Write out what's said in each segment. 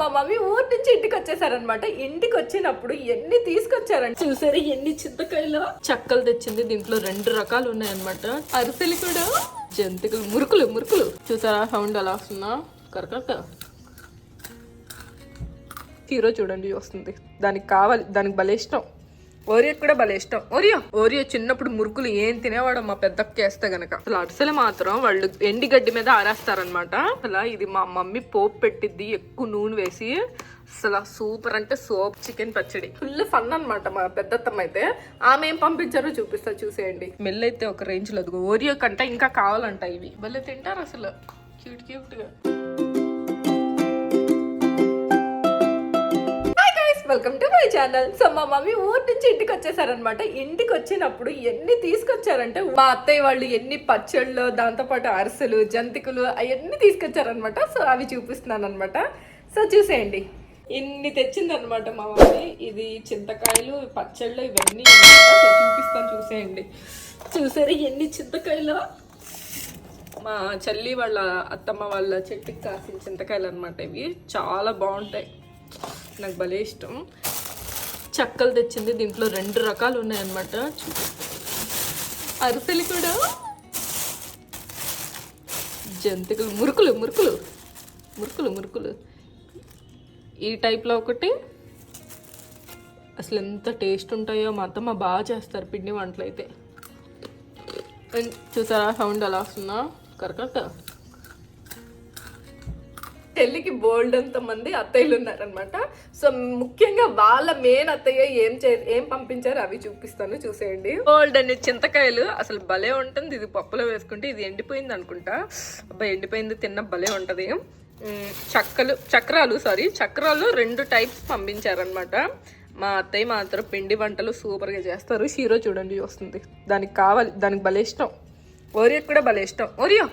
మా మమ్మీ ఊరి నుంచి ఇంటికి వచ్చేసారనమాట ఇంటికి వచ్చినప్పుడు ఎన్ని తీసుకొచ్చారండి చూసారా ఎన్ని చింతకాయలు? చక్కలు తెచ్చింది దీంట్లో రెండు రకాలు ఉన్నాయన్నమాట. అరిసెలు కూడా జంతికలు మురుకులు మురుకులు. చూసారా సౌండ్ అలా వస్తుందా? కరకట్ట హీరో చూడండి వస్తుంది. దానికి కావాలి దానికి భలే ఇష్టం. ఓరియో కూడా భలే ఇష్టం. ఓరియో? ఓరియో చిన్నప్పుడు మురుకులు ఏం తినేవాడు మా పెద్దకు వేస్తే గనక. అసలు అరిసెలు మాత్రం వాళ్ళు ఎండి గడ్డి మీద ఆరేస్తారనమాట అసలు ఇది మా మమ్మీ పోపు పెట్టిద్ది ఎక్కువ నూనె వేసి అసలు సూపర్ అంటే సోప్ చికెన్ పచ్చడి. ఫుల్ ఫన్ అనమాట మా పెద్దత్తమ్మ అయితే. ఆమె ఏం పంపించారో చూపిస్తా చూసేయండి. మెల్ అయితే ఒక రేంజ్లో ఓరియో కంటే ఇంకా కావాలంట ఇవి. భలే తింటారు అసలు. క్యూట్ క్యూట్గా welcome to my channel so మా మమ్మీ ఊరి నుంచి ఇంటికి వచ్చేసారనమాట ఇంటికి వచ్చినప్పుడు ఎన్ని తీసుకొచ్చారంటే మా అత్తయ్య వాళ్ళు ఎన్ని పచ్చళ్ళు దాంతోపాటు అరిసెలు జంతికలు అవన్నీ తీసుకొచ్చారనమాట సో అవి చూపిస్తున్నాను అనమాట సో చూసేయండి. ఇన్ని తెచ్చిందనమాట మా మమ్మీ. ఇది చింతకాయలు పచ్చళ్ళు ఇవన్నీ చూపిస్తాను. చూసేయండి. చూసారు ఎన్ని చింతకాయలు? మా చెల్లి వాళ్ళ అత్తమ్మ వాళ్ళ చెట్టుకి కాసిన చింతకాయలు అనమాట ఇవి. చాలా బాగుంటాయి. నాకు భలే ఇష్టం. చక్కలు తెచ్చింది. దీంట్లో రెండు రకాలు ఉన్నాయన్నమాట. అరిసెలు కూడా. జంతికలు మురుకులు మురుకులు. మురుకులు మురుకులు. ఈ టైప్లో ఒకటి. అసలు ఎంత టేస్ట్ ఉంటాయో మా అత్తమ్మ బాగా చేస్తారు పిండి వంటలు అయితే చూసారా సౌండ్ ఎలా వస్తుందా? కరెక్ట్ పెళ్ళికి బోల్డ్ అంత మంది అత్తయ్యలు ఉన్నారనమాట సో ముఖ్యంగా వాళ్ళ మెయిన్ అత్తయ్య ఏం చే ఏం పంపించారు అవి చూపిస్తాను చూసేయండి. బోల్డ్ అనే చింతకాయలు. అసలు భలే ఉంటుంది ఇది పప్పులో వేసుకుంటే ఇది ఎండిపోయింది అనుకుంటా. అబ్బాయి ఎండిపోయింది తిన్న భలే ఉంటుంది. చక్కలు చక్రాలు సారీ చక్రాలు రెండు టైప్స్ పంపించారనమాట మా అత్తయ్య మాత్రం పిండి వంటలు సూపర్గా చేస్తారు. షీరో చూడండి వస్తుంది. దానికి కావాలి దానికి భలే ఇష్టం. ఓరియో కూడా భలే ఇష్టం. ఓరియో!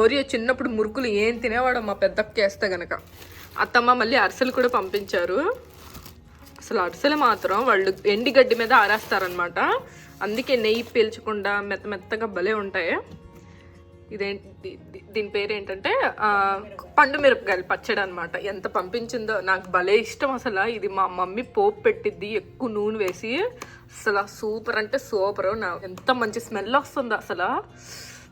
ఓరియో చిన్నప్పుడు మురుకులు ఏం తినేవాడు మా పెద్దక్క వేస్తే గనక. అత్తమ్మ మళ్ళీ అరిసెలు కూడా పంపించారు. అసలు అరిసెలు మాత్రం వాళ్ళు ఎండి గడ్డి మీద ఆరేస్తారనమాట అందుకే నెయ్యి పీల్చకుండా మెత్త మెత్తగా భలే ఉంటాయి. ఇదేంటి దీని పేరు ఏంటంటే పండు మిరపకాయలు పచ్చడి అనమాట ఎంత పంపించిందో నాకు భలే ఇష్టం అసలు. ఇది మా మమ్మీ పోపు పెట్టిద్ది ఎక్కువ నూనె వేసి. అసలు సూపర్ అంటే సూపర్. నా ఎంత మంచి స్మెల్ వస్తుంది అసలు.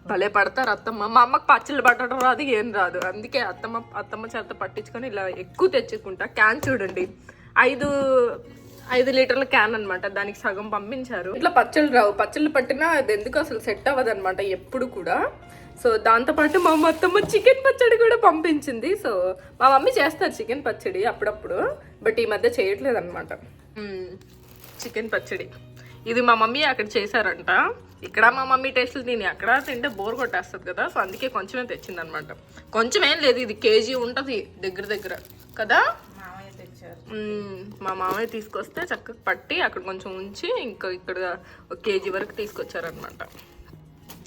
భలే పడతారు అత్తమ్మ. మా అమ్మకి పచ్చళ్ళు పట్టడం రాదు ఏం రాదు. అందుకే అత్తమ్మ అత్తమ్మ చేత పట్టించుకొని ఇలా ఎక్కువ తెచ్చుకుంటా. క్యాన్ చూడండి. ఐదు ఐదు లీటర్ల క్యాన్ అన్నమాట. దానికి సగం పంపించారు. ఇట్లా పచ్చళ్ళు రావు. పచ్చళ్ళు పట్టినా అది ఎందుకు అసలు సెట్ అవ్వదు అనమాట ఎప్పుడు కూడా. సో దాంతోపాటు మా అత్తమ్మ చికెన్ పచ్చడి కూడా పంపించింది. సో మా మమ్మీ చేస్తారు చికెన్ పచ్చడి అప్పుడప్పుడు. బట్ ఈ మధ్య చేయట్లేదు అనమాట చికెన్ పచ్చడి. ఇది మా మమ్మీ అక్కడ చేశారంట. ఇక్కడ మా మమ్మీ టేస్ట్లు తిని అక్కడ తింటే బోర్ కొట్టేస్తుంది కదా సో అందుకే కొంచెమే తెచ్చింది అనమాట కొంచెం ఏం లేదు ఇది కేజీ ఉంటుంది దగ్గర దగ్గర. కదా. మా మామయ్య తీసుకొస్తే చక్కగా పట్టి అక్కడ కొంచెం ఉంచి ఇంకా ఇక్కడ ఒక కేజీ వరకు తీసుకొచ్చారనమాట.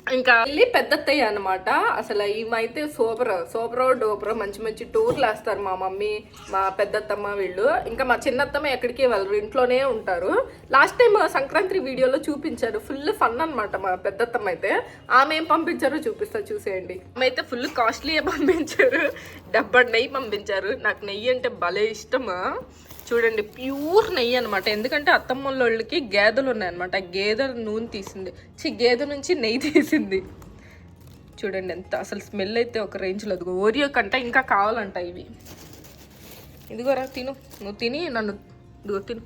ఇంకా వెళ్ళి పెద్దత్తయ్య అనమాట అసలు ఈమైతే సూపర్ సూపర్ డోపర్. మంచి మంచి టూర్లు వేస్తారు మా మమ్మీ మా పెద్దత్తమ్మ వీళ్ళు. ఇంకా మా చిన్నత్తమ్మ ఎక్కడికి వెళ్ళరు ఇంట్లోనే ఉంటారు. లాస్ట్ టైం సంక్రాంతి వీడియోలో చూపించారు. ఫుల్ ఫన్ అనమాట మా పెద్దత్తమ్మ అయితే. ఆమె ఏం పంపించారో చూపిస్తా చూసేయండి. ఆమె అయితే ఫుల్ కాస్ట్లీ పంపించారు. డబ్బా నెయ్యి పంపించారు. నాకు నెయ్యి అంటే భలే ఇష్టమా. చూడండి ప్యూర్ నెయ్యి అనమాట ఎందుకంటే అత్తమ్మ వాళ్ళకి గేదెలు ఉన్నాయన్నమాట. ఆ గేదెల నూనె తీసింది. చి గేదె నుంచి నెయ్యి తీసింది. చూడండి ఎంత అసలు స్మెల్ అయితే ఒక రేంజ్లో అదిగో ఓరియో కంటే ఇంకా కావాలంట ఇవి. ఇదిగోరా తిను. నువ్వు తిని నన్ను ఇదిగో తిను.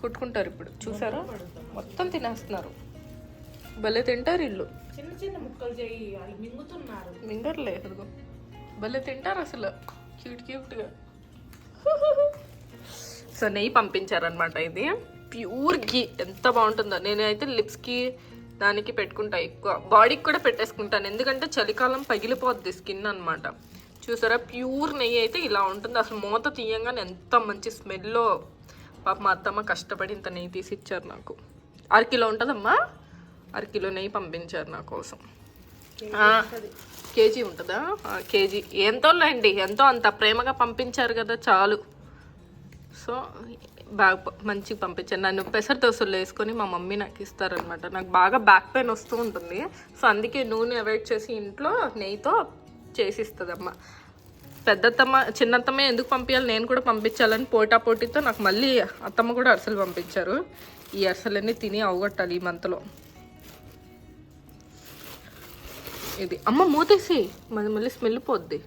కొట్టుకుంటారు ఇప్పుడు. చూసారా? మొత్తం తినేస్తున్నారు. భలే తింటారు ఇల్లు. చిన్న చిన్న ముక్కలు చేయి వాళ్ళు మింగుతున్నారు. మింగర్లే అదిగో. భలే తింటారు అసలు. క్యూట్ క్యూట్గా సో నెయ్యి పంపించారనమాట ఇది. Pure ghee. ఎంత బాగుంటుందో. నేనైతే లిప్స్కి దానికి పెట్టుకుంటా ఎక్కువ. బాడీకి కూడా పెట్టేసుకుంటాను. ఎందుకంటే చలికాలం పగిలిపోద్ది స్కిన్ అన్నమాట. చూసారా? ప్యూర్ నెయ్యి అయితే ఇలా ఉంటుంది. అసలు మూత తీయంగానే ఎంత మంచి స్మెల్లో. పాప మా అత్తమ్మ కష్టపడి ఇంత నెయ్యి తీసి ఇచ్చారు నాకు. అరకిలో ఉంటుందమ్మా? అరకిలో నెయ్యి పంపించారు నా కోసం. కేజీ ఉంటుందా. కేజీ ఎంతో లేండి ఎంతో అంత ప్రేమగా పంపించారు కదా చాలు. సో బ్యాగ్ మంచిగా పంపించాను నన్ను పెసర దోశలు వేసుకొని మా మమ్మీ నాకు ఇస్తారనమాట నాకు బాగా బ్యాక్ పెయిన్ వస్తూ ఉంటుంది. సో అందుకే నూనె అవాయిడ్ చేసి ఇంట్లో నెయ్యితో చేసిస్తుందమ్మ. పెద్దత్తమ్మ చిన్నత్తమ్మ ఎందుకు పంపించాలి నేను కూడా పంపించాలని పోటా పోటీతో నాకు మళ్ళీ అత్తమ్మ కూడా అరిసెలు పంపించారు. ఈ అరిసెలన్నీ తిని అవగొట్టాలి ఈ మంత్లో ఇది. అమ్మ మూతేసి మళ్ళీ మళ్ళీ స్మెల్ పోద్ది.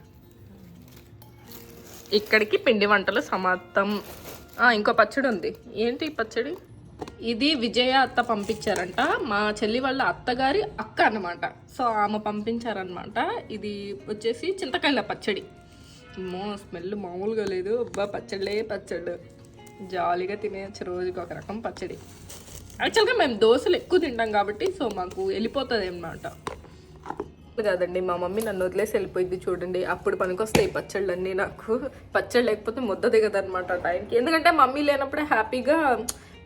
ఇక్కడికి పిండి వంటలు సమాప్తం. ఇంకో పచ్చడి ఉంది. ఏంటి పచ్చడి? ఇది విజయ అత్త పంపించారంట. మా చెల్లి వాళ్ళ అత్తగారి అక్క అన్నమాట. సో ఆమె పంపించారనమాట ఇది వచ్చేసి చింతకాయల పచ్చడి. అమ్మో స్మెల్ మామూలుగా లేదు. అబ్బా పచ్చళ్ళే పచ్చళ్ళు. జాలీగా తినేయచ్చు రోజుకి ఒక రకం పచ్చడి. యాక్చువల్గా మేము దోశలు ఎక్కువ తింటాం కాబట్టి సో మాకు వెళ్ళిపోతుంది అనమాట కాదండి. మా మమ్మీ నన్ను వదిలేసి వెళ్ళిపోయింది చూడండి. అప్పుడు పనికొస్తాయి ఈ పచ్చళ్ళన్నీ నాకు. పచ్చడి లేకపోతే ముద్ద దిగదనమాట టైంకి ఎందుకంటే మమ్మీ లేనప్పుడే హ్యాపీగా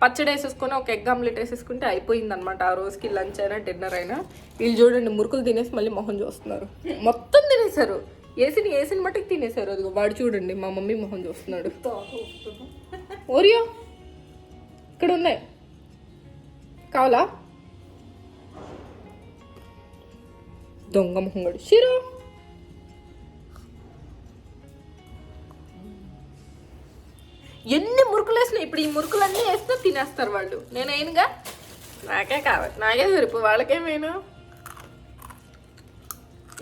పచ్చడి వేసేసుకొని ఒక ఎగ్ ఆమ్లెట్ వేసేసుకుంటే అయిపోయింది అనమాట ఆ రోజుకి లంచ్ అయినా డిన్నర్ అయినా. వీళ్ళు చూడండి మురుకులు తినేసి మళ్ళీ మొహం చూస్తున్నారు. మొత్తం తినేశారు. వేసిన వేసిన మట్టుకు తినేశారు? అదిగో వాడు చూడండి మా మమ్మీ మొహం చూస్తున్నాడు. ఓరియో ఇక్కడ ఉన్నాయి కావాలా? దొంగ మొహంగడు షిరో ఎన్ని మురుకులు వేసినా ఇప్పుడు ఈ మురుకులన్నీ వేస్తే తినేస్తారు వాళ్ళు. నేనైనగా నాకే కావాలి. నాకే సరిపో. వాళ్ళకేమేను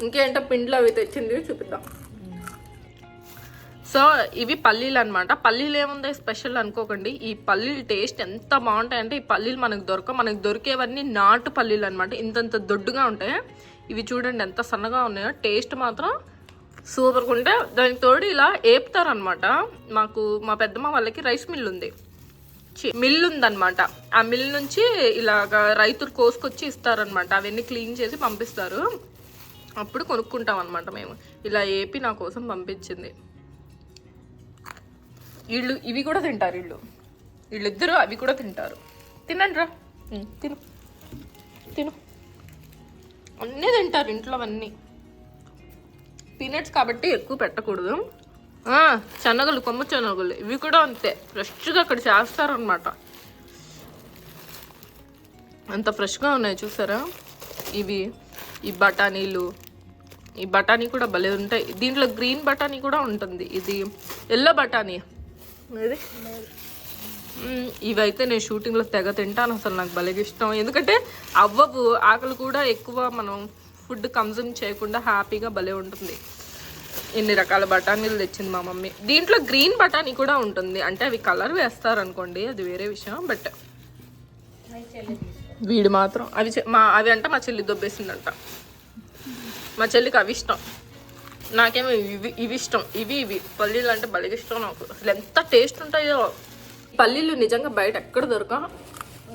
ఇంకేంటో పిండిలో అవి తెచ్చింది చూపిద్దాం. సో ఇవి పల్లీలు అనమాట పల్లీలు ఏముంది? స్పెషల్ అనుకోకండి. ఈ పల్లీలు టేస్ట్ ఎంత బాగుంటాయంటే ఈ పల్లీలు మనకు దొరక మనకు దొరికేవన్నీ నాటు పల్లీలు అనమాట ఇంతంత దొడ్డుగా ఉంటాయి. ఇవి చూడండి ఎంత సన్నగా ఉన్నాయో. టేస్ట్ మాత్రం సూపర్గా ఉంటే దానికి తోడు ఇలా ఏపుతారనమాట మాకు మా పెద్దమ్మ వాళ్ళకి రైస్ మిల్ ఉంది. చి- మిల్ ఉందన్నమాట. ఆ మిల్ నుంచి ఇలాగ రైతులు కోసుకొచ్చి ఇస్తారనమాట అవన్నీ క్లీన్ చేసి పంపిస్తారు. అప్పుడు కొనుక్కుంటాం అనమాట మేము. ఇలా ఏపి నా కోసం పంపించింది. వీళ్ళు ఇవి కూడా తింటారు వీళ్ళు. వీళ్ళిద్దరూ అవి కూడా తింటారు. తినండి రా. తిను. తిను. అన్నీ తింటారు ఇంట్లో అవన్నీ. పీనట్స్ కాబట్టి ఎక్కువ పెట్టకూడదు. శనగలు కొమ్మ శనగలు ఇవి కూడా అంతే. ఫ్రెష్గా అక్కడ చేస్తారు అనమాట అంత ఫ్రెష్గా ఉన్నాయి చూసారా? ఇవి ఈ బఠానీలు. ఈ బఠానీ కూడా భలే ఉంటాయి. దీంట్లో గ్రీన్ బఠానీ కూడా ఉంటుంది. ఇది ఎల్లో బఠానీ. ఇది ఇవైతే నేను షూటింగ్లో తెగ తింటాను అసలు నాకు భలే ఇష్టం. ఎందుకంటే అవ్వవు ఆకలి కూడా ఎక్కువ మనం ఫుడ్ కన్జ్యూమ్ చేయకుండా హ్యాపీగా భలే ఉంటుంది. ఎన్ని రకాల బఠానీలు తెచ్చింది మా మమ్మీ. దీంట్లో గ్రీన్ బఠానీ కూడా ఉంటుంది. అంటే అవి కలర్ వేస్తారు అనుకోండి అది వేరే విషయం బట్ వీడు మాత్రం అవి మా అవి అంటే మా చెల్లి దొబ్బేసిందంట. మా చెల్లికి అవి ఇష్టం. నాకేమో ఇవి ఇవి ఇష్టం. ఇవి ఇవి. పల్లీలు అంటే భలే ఇష్టం నాకు. అసలు ఎంత టేస్ట్ ఉంటాయో. పల్లీలు నిజంగా బయట ఎక్కడ దొరక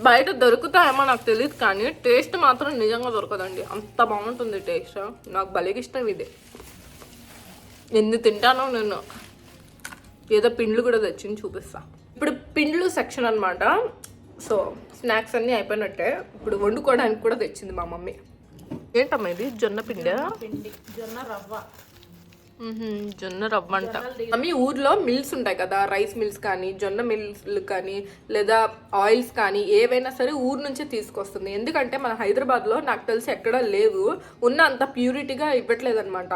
బయట దొరుకుతాయేమో నాకు తెలియదు కానీ టేస్ట్ మాత్రం నిజంగా దొరకదండి. అంత బాగుంటుంది టేస్ట్. నాకు భలే ఇష్టం ఇది. ఎన్ని తింటానో నేను ఏదో పిండ్లు కూడా తెచ్చింది చూపిస్తా. ఇప్పుడు పిండ్లు సెక్షన్ అనమాట సో స్నాక్స్ అన్నీ అయిపోయినట్టే. ఇప్పుడు వండుకోవడానికి కూడా తెచ్చింది మా మమ్మీ. ఏంటమ్మా ఇది? జొన్న పిండి? పిండి. జొన్న రవ్వ. జొన్న రవ్వంట మమ్మీ ఊర్లో మిల్స్ ఉంటాయి కదా రైస్ మిల్స్ కానీ జొన్న మిల్స్ కానీ లేదా ఆయిల్స్ కానీ ఏవైనా సరే ఊరు నుంచే తీసుకొస్తుంది. ఎందుకంటే మన హైదరాబాద్లో నాకు తెలిసి ఎక్కడా లేవు. ఉన్న అంత ప్యూరిటీగా ఇవ్వట్లేదు అనమాట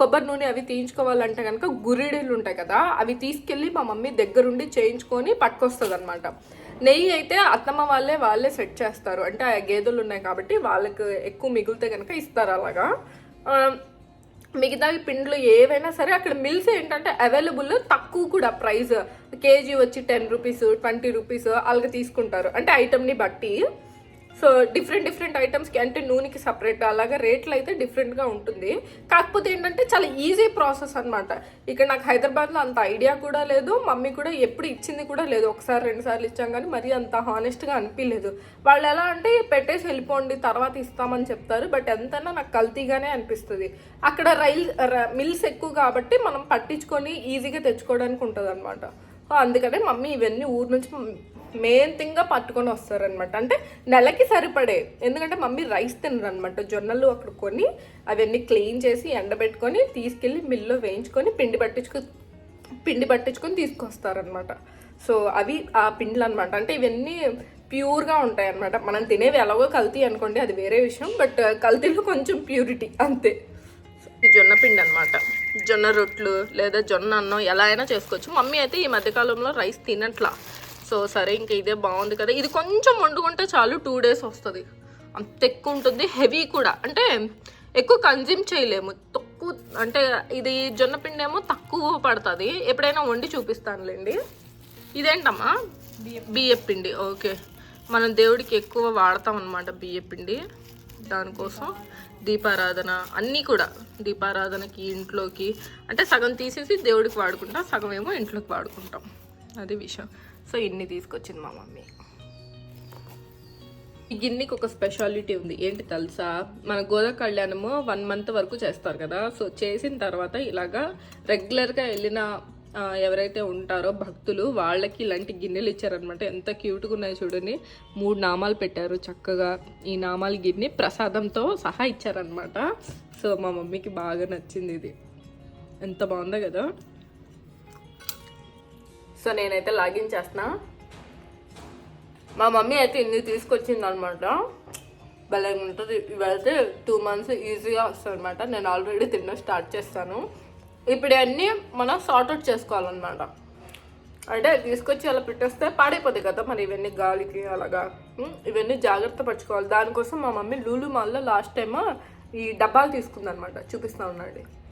కొబ్బరి నూనె అవి తీయించుకోవాలంటే కనుక గురిడీలు ఉంటాయి కదా అవి తీసుకెళ్ళి మా మమ్మీ దగ్గరుండి చేయించుకొని పట్టుకొస్తుంది అనమాట నెయ్యి అయితే అత్తమ్మ వాళ్ళే వాళ్ళే సెట్ చేస్తారు. అంటే ఆ గేదెలు ఉన్నాయి కాబట్టి వాళ్ళకి ఎక్కువ మిగిలితే కనుక ఇస్తారు అలాగా. మిగతా పిండ్లు ఏవైనా సరే అక్కడ మిల్స్ ఏంటంటే అవైలబుల్ తక్కువ కూడా ప్రైస్ కేజీ వచ్చి టెన్ రూపీస్ ట్వంటీ రూపీస్ అలాగే తీసుకుంటారు. అంటే ఐటమ్ని బట్టి సో డిఫరెంట్ డిఫరెంట్ ఐటమ్స్కి అంటే నూనెకి సపరేట్ అలాగే రేట్లు అయితే డిఫరెంట్గా ఉంటుంది. కాకపోతే ఏంటంటే చాలా ఈజీ ప్రాసెస్ అనమాట ఇక్కడ నాకు హైదరాబాద్లో అంత ఐడియా కూడా లేదు మమ్మీ కూడా ఎప్పుడు ఇచ్చింది కూడా లేదు. ఒకసారి రెండుసార్లు ఇచ్చాం కానీ మరీ అంత హానెస్ట్గా అనిపించలేదు వాళ్ళు ఎలా అంటే పెట్టేసి వెళ్ళిపోండి తర్వాత ఇస్తామని చెప్తారు బట్ ఎంతైనా నాకు కల్తీగానే అనిపిస్తుంది. అక్కడ రైల్ మిల్స్ ఎక్కువ కాబట్టి మనం పట్టించుకొని ఈజీగా తెచ్చుకోవడానికి ఉంటుంది అనమాట అందుకనే మమ్మీ ఇవన్నీ ఊరు నుంచి మెయిన్ థింగ్గా పట్టుకొని వస్తారనమాట అంటే నెలకి సరిపడే. ఎందుకంటే మమ్మీ రైస్ తినరనమాట జొన్నలు అక్కడ కొని అవన్నీ క్లీన్ చేసి ఎండబెట్టుకొని తీసుకెళ్ళి మిల్లో వేయించుకొని పిండి పట్టించుకు పిండి పట్టించుకొని తీసుకొస్తారనమాట సో అవి ఆ పిండ్లు అనమాట అంటే ఇవన్నీ ప్యూర్గా ఉంటాయి అనమాట మనం తినేవి ఎలాగో కల్తీ అనుకోండి అది వేరే విషయం. బట్ కల్తీలో కొంచెం ప్యూరిటీ అంతే. జొన్న పిండి అనమాట జొన్న రొట్లు లేదా జొన్న అన్నం ఎలా అయినా చేసుకోవచ్చు. మమ్మీ అయితే ఈ మధ్యకాలంలో రైస్ తినట్లా. సో సరే ఇంకా ఇదే బాగుంది కదా. ఇది కొంచెం వండుకుంటే చాలు టూ డేస్ వస్తుంది. అంత ఎక్కువ ఉంటుంది. హెవీ కూడా. అంటే ఎక్కువ కన్జ్యూమ్ చేయలేము. తక్కువ అంటే ఇది జొన్న పిండి ఏమో తక్కువ పడుతుంది. ఎప్పుడైనా వండి చూపిస్తానులేండి. ఇదేంటమ్మా? బియ్య పిండి. ఓకే. మనం దేవుడికి ఎక్కువ వాడతాం అనమాట బియ్య పిండి. దానికోసం. దీపారాధన అన్నీ కూడా దీపారాధనకి ఇంట్లోకి అంటే సగం తీసేసి దేవుడికి వాడుకుంటాం సగం ఏమో ఇంట్లోకి వాడుకుంటాం. అది విషయం. సో ఇన్ని తీసుకొచ్చింది మా మమ్మీ. ఈ గిన్నెకి ఒక స్పెషాలిటీ ఉంది. ఏంటి తెలుసా? మన గోదా కళ్యాణము వన్ మంత్ వరకు చేస్తారు కదా. సో చేసిన తర్వాత ఇలాగా రెగ్యులర్గా వెళ్ళిన ఎవరైతే ఉంటారో భక్తులు వాళ్ళకి ఇలాంటి గిన్నెలు ఇచ్చారనమాట ఎంత క్యూట్గా ఉన్నాయి చూడండి. మూడు నామాలు పెట్టారు చక్కగా. ఈ నామాల గిన్నె ప్రసాదంతో సహా ఇచ్చారనమాట సో మా మమ్మీకి బాగా నచ్చింది ఇది. ఎంత బాగుందో కదా. సో నేనైతే లాగిన్ చేస్తున్నా. మా మమ్మీ అయితే ఇన్ని తీసుకొచ్చింది అనమాట భలే ఉంటుంది ఇవైతే టూ మంత్స్ ఈజీగా వస్తుంది అనమాట నేను ఆల్రెడీ తిన్న స్టార్ట్ చేస్తాను. ఇప్పుడు అన్నీ మనం సార్ట్ అవుట్ చేసుకోవాలన్నమాట. అంటే తీసుకొచ్చి అలా పెట్టేస్తే పాడైపోతుంది కదా మరి ఇవన్నీ గాలికి అలాగా. ఇవన్నీ జాగ్రత్త పరచుకోవాలి. దానికోసం మా మమ్మీ లూలు మాల్లో లాస్ట్ టైమ్ ఈ డబ్బాలు తీసుకుందనమాట చూపిస్తా ఉన్నాడు.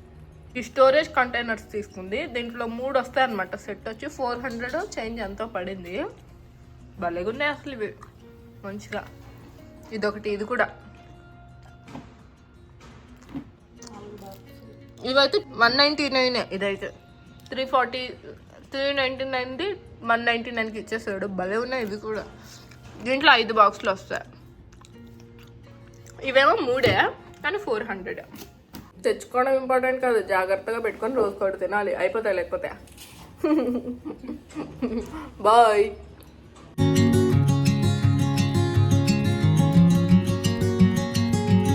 ఈ స్టోరేజ్ కంటైనర్స్ తీసుకుంది. దీంట్లో మూడు వస్తాయి అనమాట సెట్ వచ్చి ఫోర్ హండ్రెడ్ చేంజ్ ఎంతో పడింది. భలేగా ఉన్నాయి అసలు ఇవి. మంచిగా. ఇదొకటి ఇది కూడా. ఇవైతే వన్ నైంటీ నైన్ ఇదైతే త్రీ ఫార్టీ త్రీ నైంటీ నైన్ది వన్ నైంటీ నైన్కి ఇచ్చేసాడు. భలే ఉన్నాయి ఇవి కూడా. దీంట్లో ఐదు బాక్సులు వస్తాయి. ఇవేమో మూడే కానీ ఫోర్ హండ్రెడ్ తెచ్చుకోవడం ఇంపార్టెంట్ కాదు. జాగ్రత్తగా పెట్టుకొని రోజు కూడా తినాలి. అయిపోతాయి లేకపోతే. బాయ్